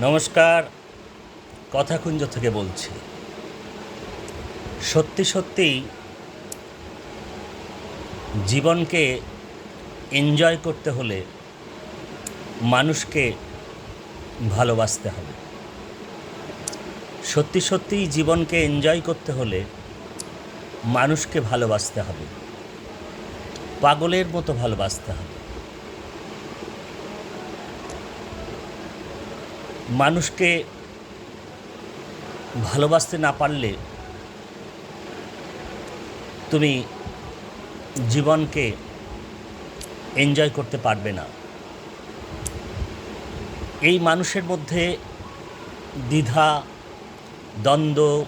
নমস্কার, কথাকুঞ্জ থেকে বলছি। সত্যি সত্যিই জীবনকে এনজয় করতে হলে মানুষকে ভালোবাসতে হবে। সত্যি সত্যিই জীবনকে এনজয় করতে হলে মানুষকে ভালোবাসতে হবে। পাগলের মতো ভালোবাসতে হবে। মানুষকে ভালোবাসতে না পারলে তুমি জীবনকে এনজয় করতে পারবে না। এই মানুষের মধ্যে দ্বিধা, দ্বন্দ্ব,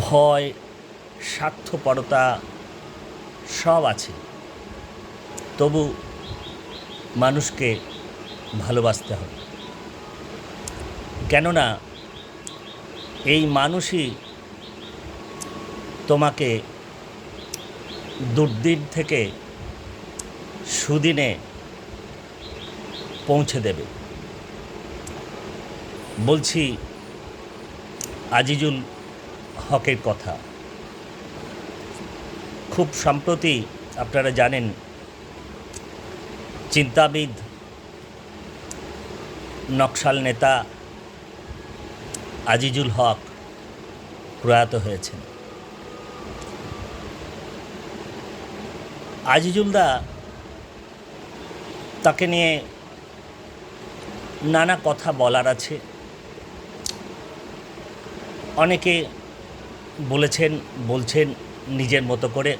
ভয়, স্বার্থপরতা সব আছে। তবু মানুষকে ভালোবাসতে হবে। কেননা এই মানুষই তোমাকে দুর্দিন থেকে সুদিনে পৌঁছে দেবে। বলছি আজিজুল হকের কথা। খুব সম্প্রতি আপনারা জানেন, চিন্তাবিদ নকশাল নেতা আজিজুল হক প্রয়াত হয়েছেন। আজিজুলদা তাকে নিয়ে নানা কথা বলার আছে। অনেকে বলেছেন, বলছেন নিজের মতো করে।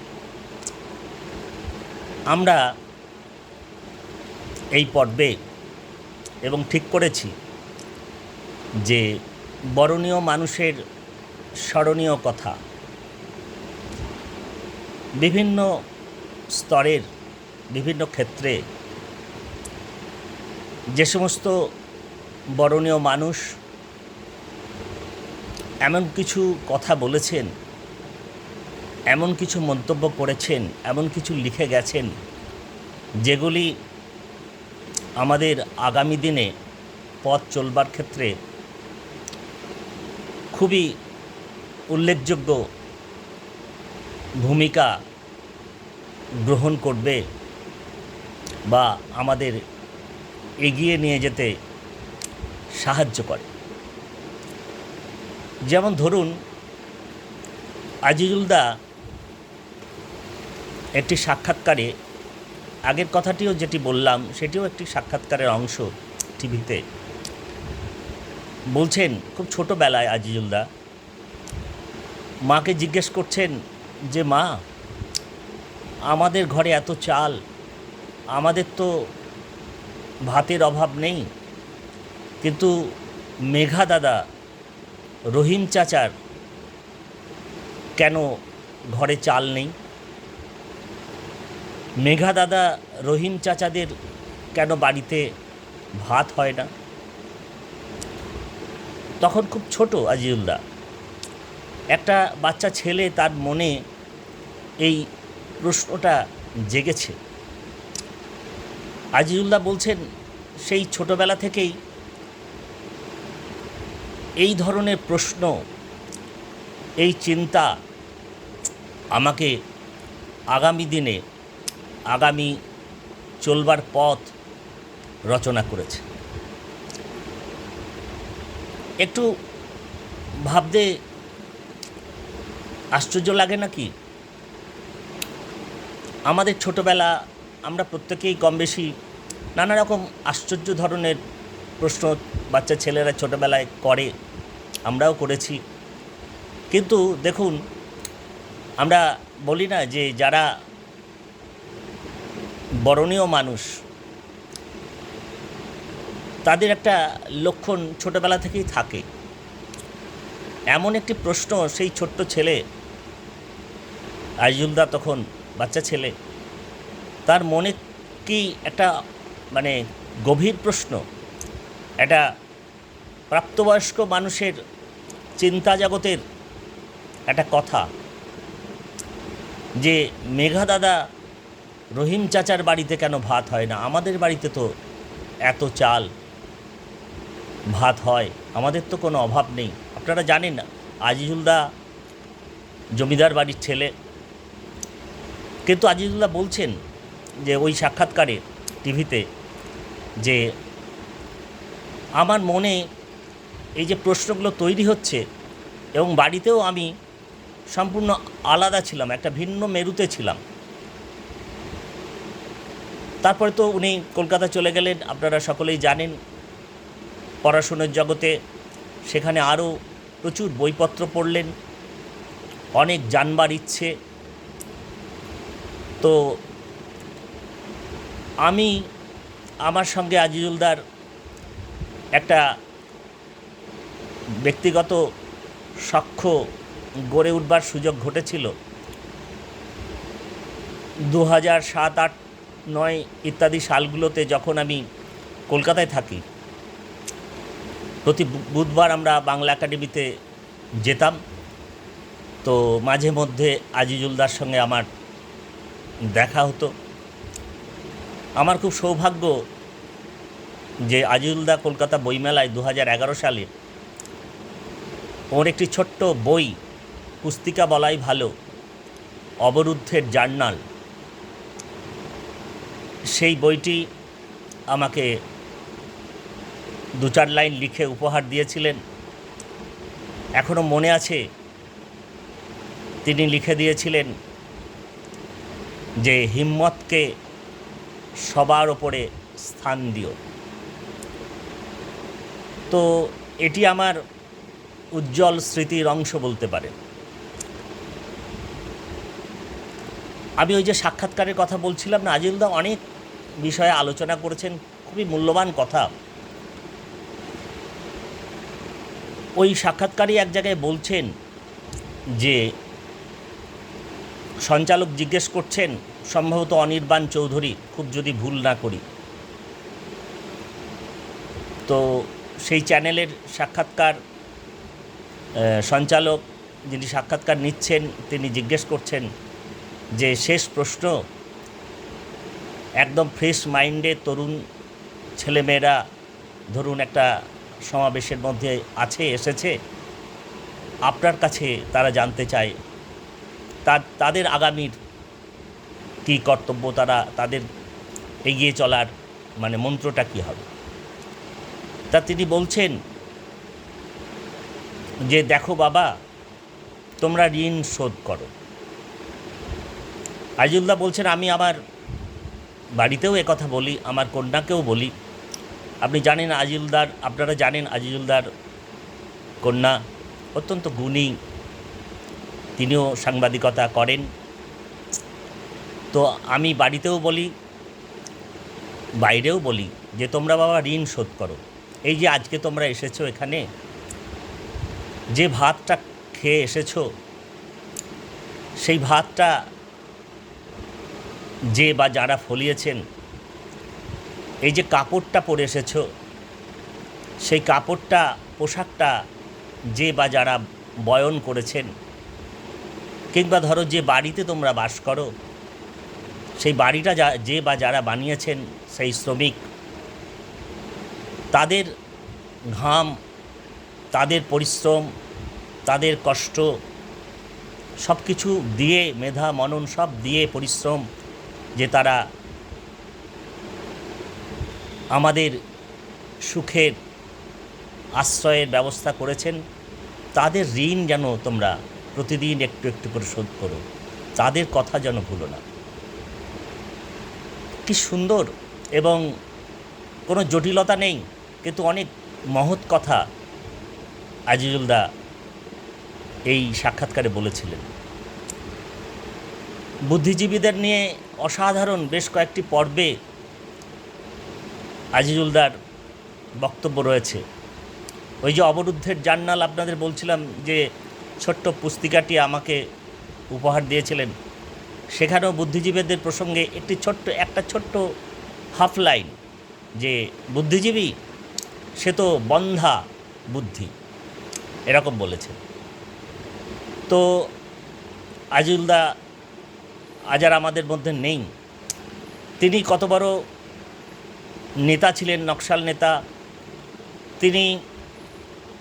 আমরা এই পর্বে এবং ঠিক করেছি যে বরণীয় মানুষের স্মরণীয় কথা বিভিন্ন স্তরের, বিভিন্ন ক্ষেত্রে যে সমস্ত বরণীয় মানুষ এমন কিছু কথা বলেছেন, এমন কিছু মন্তব্য করেছেন, এমন কিছু লিখে গেছেন, যেগুলি আমাদের আগামী দিনে পথ চলবার ক্ষেত্রে খুবই উল্লেখযোগ্য ভূমিকা গ্রহণ করবে বা আমাদের এগিয়ে নিয়ে যেতে সাহায্য করে। যেমন ধরুন আজিজুলদা একটি সাক্ষাৎকারে আগের কথাটিও যেটি বললাম, সেটিও একটি সাক্ষাৎকারের অংশ টিভিতে। বলছেন, খুব ছোটোবেলায় আজিজুলদা, মাকে জিজ্ঞেস করছেন যে, মা, আমাদের ঘরে এত চাল, আমাদের তো ভাতের অভাব নেই। কিন্তু মেঘা দাদা, রহিম চাচার কেন ঘরে চাল নেই? মেঘা দাদা রহিম চাচাদের কেন বাড়িতে ভাত হয় না? তখন খুব ছোট আজিউল্লাহ একটা বাচ্চা ছেলে তার মনে এই প্রশ্নটা জেগেছে। আজিজুল্লাহ বলছেন, সেই ছোটবেলা থেকেই এই ধরনের প্রশ্ন, এই চিন্তা আমাকে আগামী দিনে আগামী চলবার পথ রচনা করেছে। একটু ভাবতে আশ্চর্য লাগে নাকি আমাদের ছোটবেলা আমরা প্রত্যেকেই কম বেশি নানা রকম আশ্চর্য ধরনের প্রশ্ন বাচ্চা ছেলেরা ছোটোবেলায় করে, আমরাও করেছি। কিন্তু দেখুন, আমরা বলি না যে যারা বরণীয় মানুষ। তাদের একটা লক্ষণ ছোটোবেলা থেকেই থাকে। এমন একটি প্রশ্ন সেই ছোট্ট ছেলে, আইজুলদা তখন বাচ্চা ছেলে, তার মনে কি একটা মানে গভীর প্রশ্ন? একটা প্রাপ্তবয়স্ক মানুষের চিন্তা জগতের একটা কথা যে, মেঘা দাদা রহিম চাচার বাড়িতে কেন ভাত হয় না? আমাদের বাড়িতে তো এত চাল ভাত হয়, আমাদের তো কোনো অভাব নেই। আপনারা জানেন না, আজিজুলদা জমিদার বাড়ির ছেলে। কিন্তু আজিজুল্লাহ বলছেন যে ওই সাক্ষাৎকারে টিভিতে যে আমার মনে এই যে প্রশ্নগুলো তৈরি হচ্ছে এবং বাড়িতেও আমি সম্পূর্ণ আলাদা ছিলাম, একটা ভিন্ন মেরুতে ছিলাম। তারপরে তো উনি কলকাতা চলে গেলেন। আপনারা সকলেই জানেন পড়াশোনার জগতে সেখানে আরও প্রচুর বইপত্র পড়লেন, অনেক জানবার ইচ্ছে। তো আমি আমার সঙ্গে আজিজুলদার একটা ব্যক্তিগত সাক্ষ্য গড়ে উঠবার সুযোগ ঘটেছিল। দু হাজার সাত আট নয় ইত্যাদি সালগুলোতে যখন আমি কলকাতায় থাকি, প্রতি বুধবার আমরা বাংলা একাডেমিতে যেতাম। তো মাঝে মধ্যে আজিজুলদার সঙ্গে আমার দেখা হতো। আমার খুব সৌভাগ্য যে আজিজুলদা কলকাতা বইমেলায় দু হাজার এগারো সালে ওর একটি ছোট্ট বই, পুস্তিকা বলাই ভালো, অবরুদ্ধের জার্নাল সেই বইটি আমাকে দু চার লাইন লিখে উপহার দিয়েছিলেন। এখনও মনে আছে, তিনি লিখে দিয়েছিলেন যে, হিম্মতকে সবার ওপরে স্থান দিও। তো এটি আমার উজ্জ্বল স্মৃতির অংশ বলতে পারে। আমি ওই যে সাক্ষাৎকারের কথা বলছিলাম না, আজিলদা অনেক বিষয়ে আলোচনা করেছেন, খুবই মূল্যবান কথা। ওই সাক্ষাৎকারই এক জায়গায় বলছেন যে, সঞ্চালক জিজ্ঞেস করছেন, সম্ভবত অনির্বাণ চৌধুরী, খুব যদি ভুল না করি। তো সেই চ্যানেলের সাক্ষাৎকার সঞ্চালক যিনি সাক্ষাৎকার নিচ্ছেন, তিনি জিজ্ঞেস করছেন যে, শেষ প্রশ্ন একদম ফ্রেশ মাইন্ডে তরুণ ছেলেমেয়েরা ধরুন একটা সমাবেশের মধ্যে আছে, এসেছে। আপনার কাছে তারা জানতে চায় তাদের আগামীর কী কর্তব্য, তারা, তাদের এগিয়ে চলার মানে মন্ত্রটা কী হবে? তা তিনি বলছেন যে, দেখো বাবা, তোমরা ঋণ শোধ করো। আজিউল্লাহ বলছেন, আমি আমার বাড়িতেও কথা বলি, আমার কন্যাকেও বলি। আপনি জানেন আজিলদার, আপনারা জানেন আজিজুলদার কন্যা অত্যন্ত গুণী। তিনিও সাংবাদিকতা করেন। তো আমি বাড়িতেও বলি, বাইরেও বলি যে, তোমরা বাবা ঋণ শোধ করো। এই যে আজকে তোমরা এসেছ এখানে, যে ভাতটা খেয়ে এসেছ, সেই ভাতটা যে বা যারা ফলিয়েছেন, এই যে কাপড়টা পরে এসেছ, সেই কাপড়টা, পোশাকটা যে বা যারা বয়ন করেছেন, কিংবা ধরো যে বাড়িতে তোমরা বাস করো, সেই বাড়িটা যা, যে বা যারা বানিয়েছেন, সেই শ্রমিক, তাদের ঘাম, তাদের পরিশ্রম, তাদের কষ্ট সব কিছু দিয়ে, মেধা, মনন, সব দিয়ে পরিশ্রম যে তারা আমাদের সুখের আশ্রয়ের ব্যবস্থা করেছেন, তাদের ঋণ যেন তোমরা প্রতিদিন একটু একটু করে শোধ করো। তাদের কথা যেন ভুলো না। কি সুন্দর এবং কোনো জটিলতা নেই, কিন্তু অনেক মহৎ কথা আজিজুলদা এই সাক্ষাৎকারে বলেছিলেন। বুদ্ধিজীবীদের নিয়ে অসাধারণ বেশ কয়েকটি পর্বে আজিজুলদার বক্তব্য রয়েছে। ওই যে অবরুদ্ধের জার্নাল আপনাদের বলছিলাম যে ছোট্ট পুস্তিকাটি আমাকে উপহার দিয়েছিলেন। সেখানেও বুদ্ধিজীবীদের প্রসঙ্গে একটি ছোট্ট, একটা ছোট্ট হাফ লাইন যে বুদ্ধিজীবী, সে তো বন্ধা বুদ্ধি, এরকম বলেছেন। তো আজিলদা আজ আর আমাদের মধ্যে নেই। তিনি কত বড় নেতা ছিলেন, নকশাল নেতা। তিনি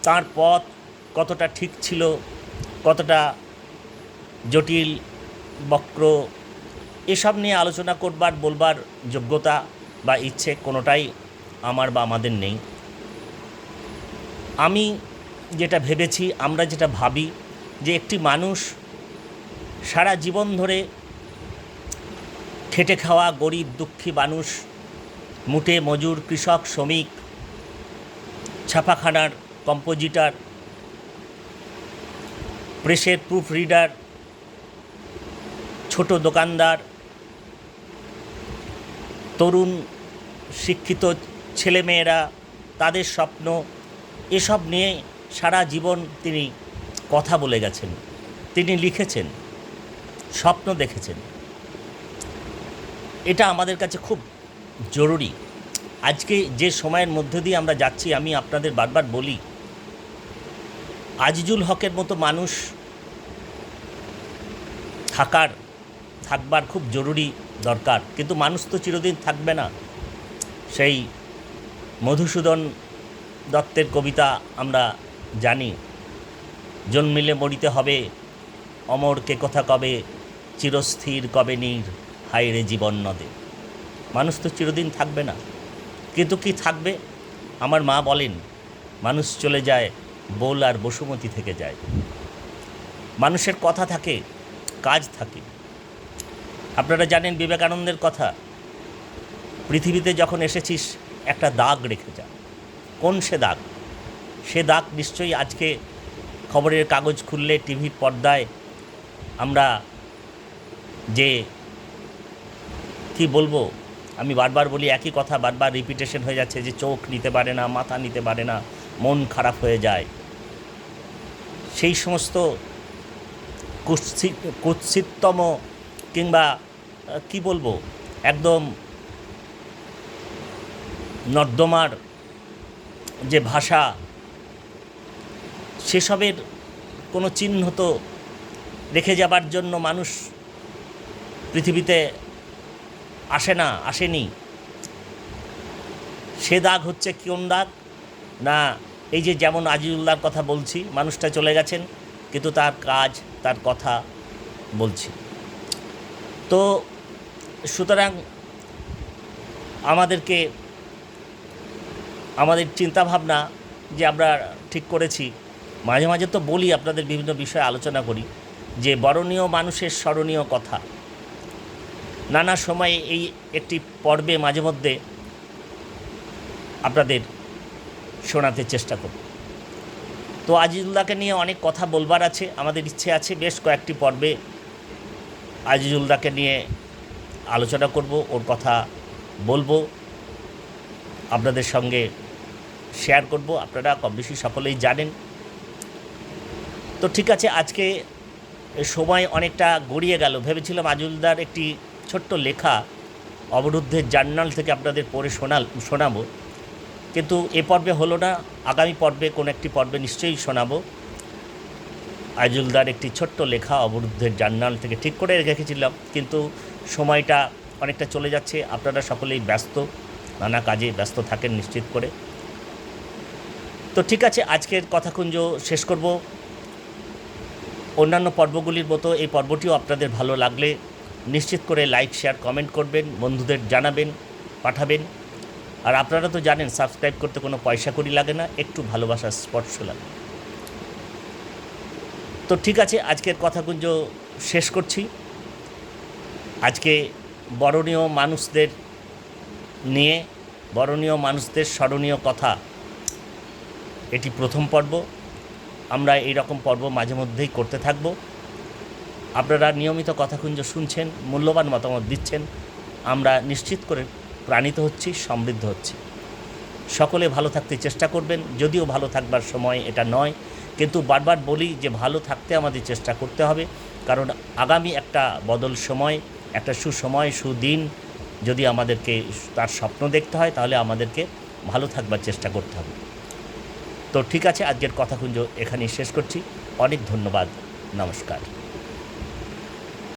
তার পথ কতটা ঠিক ছিল, কতটা জটিল, বক্র, এসব নিয়ে আলোচনা করবার, বলবার যোগ্যতা বা ইচ্ছে কোনোটাই আমার বা আমাদের নেই। আমি যেটা ভেবেছি, আমরা যেটা ভাবি যে একটি মানুষ সারা জীবন ধরে খেটে খাওয়া গরিব দুঃখী মানুষ, মুটে মজুর কৃষক, শ্রমিক, ছাপাখানার কম্পোজিটার, প্রেসের প্রুফ রিডার, ছোট দোকানদার, তরুণ শিক্ষিত ছেলেমেয়েরা, তাদের স্বপ্ন, এসব নিয়ে সারা জীবন তিনি কথা বলে গেছেন। তিনি লিখেছেন, স্বপ্ন দেখেছেন। এটা আমাদের কাছে খুব জরুরি। আজকে যে সময়ের মধ্যে দিয়ে আমরা যাচ্ছি, আমি আপনাদের বারবার বলি, আজিজুল হকের মতো মানুষ থাকার, থাকবার খুব জরুরি দরকার। কিন্তু মানুষ তো চিরদিন থাকবে না। সেই মধুসূদন দত্তের কবিতা আমরা জানি, জন্মিলে মরিতে হবে অমর কে কথা কবে, চিরস্থির কবে নীর। হায়রে জীবন নদে। মানুষ তো চিরদিন থাকবে না। কিন্তু কি থাকবে? আমার মা বলেন, মানুষ চলে যায়, বোল আর বসুমতি থেকে যায়। মানুষের কথা থাকে, কাজ থাকে। আপনারা জানেন বিবেকানন্দের কথা, পৃথিবীতে যখন এসেছিস, একটা দাগ রেখে যা। কোন সে দাগ? সে দাগ নিশ্চয়ই আজকে খবরের কাগজ খুললে, টিভির পর্দায় আমরা যে কি বলব? আমি বারবার বলি, একই কথা বারবার রিপিটেশন হয়ে যাচ্ছে যে চোখ নিতে পারে না, মাথা নিতে পারে না, মন খারাপ হয়ে যায়। সেই সমস্ত কুৎসিত, কুৎসিততম কিংবা কি বলব? একদম নর্দমার যে ভাষা, সেসবের কোনো চিহ্ন তো রেখে যাবার জন্য মানুষ পৃথিবীতে আসে না, আসেনি। সে দাগ হচ্ছে কোন দাগ? না, এই যে যেমন আজিজুল্লাহর কথা বলছি, মানুষটা চলে গেছেন, কিন্তু তার কাজ, তার কথা বলছি। তো সুতরাং আমাদেরকে, আমাদের চিন্তাভাবনা যে আমরা ঠিক করেছি, মাঝে মাঝে তো বলি, আপনাদের বিভিন্ন বিষয়ে আলোচনা করি, যে বরণীয় মানুষের স্মরণীয় কথা। নানা সময়ে এই একটি পর্বে মাঝে মধ্যে আপনাদের শোনাতে চেষ্টা করব। তো আজিজুল্লাহকে নিয়ে অনেক কথা বলবার আছে, আমাদের ইচ্ছে আছে বেশ কয়েকটি পর্বে আজিজুল্লাহকে নিয়ে আলোচনা করব, ওর কথা বলব, আপনাদের সঙ্গে শেয়ার করব। আপনারা কম বেশি সকলেই জানেন। তো ঠিক আছে, আজকে সময় অনেকটা গড়িয়ে গেল। ভেবেছিলাম আজুলদার একটি ছোট্ট লেখা অবরুদ্ধের জার্নাল থেকে আপনাদের পড়ে শোনাল, শোনাবো। কিন্তু এ পর্বে হলো না, আগামী পর্বে কোনো একটি পর্বে নিশ্চয়ই শোনাবো। আইজুলদার একটি ছোট্ট লেখা অবরুদ্ধের জার্নাল থেকে ঠিক করে রেখেছিলাম, কিন্তু সময়টা অনেকটা চলে যাচ্ছে, আপনারা সকলেই ব্যস্ত, নানা কাজে ব্যস্ত থাকেন নিশ্চিত করে। তো ঠিক আছে, আজকের কথাকুঞ্জ শেষ করব। অন্যান্য পর্বগুলির মতো এই পর্বটিও আপনাদের ভালো লাগলে নিশ্চিত করে লাইক শেয়ার কমেন্ট করবেন, বন্ধুদের জানাবেন, পাঠাবেন। আর আপনারা তো জানেন সাবস্ক্রাইব করতে কোনো পয়সা করি লাগে না, একটু ভালোবাসার স্পর্শ লাগে। তো ঠিক আছে, আজকের কথাগুঞ্জ শেষ করছি। আজকে বরণীয় মানুষদের নিয়ে, বরণীয় মানুষদের স্মরণীয় কথা, এটি প্রথম পর্ব। আমরা এই রকম পর্ব মাঝে মধ্যেই করতে থাকব। আপনারা নিয়মিত কথাকুঞ্জ শুনছেন, মূল্যবান মতামত দিচ্ছেন, আমরা নিশ্চিত করে প্রাণিত হচ্ছি, সমৃদ্ধ হচ্ছি। সকলে ভালো থাকতে চেষ্টা করবেন, যদিও ভালো থাকবার সময় এটা নয়, কিন্তু বারবার বলি যে ভালো থাকতে আমাদের চেষ্টা করতে হবে, কারণ আগামী একটা বদল সময়, একটা সুসময়, সুদিন যদি আমাদেরকে তার স্বপ্ন দেখতে হয়, তাহলে আমাদেরকে ভালো থাকবার চেষ্টা করতে হবে। তো ঠিক আছে, আজকের কথাকুঞ্জ এখানেই শেষ করছি। অনেক ধন্যবাদ, নমস্কার।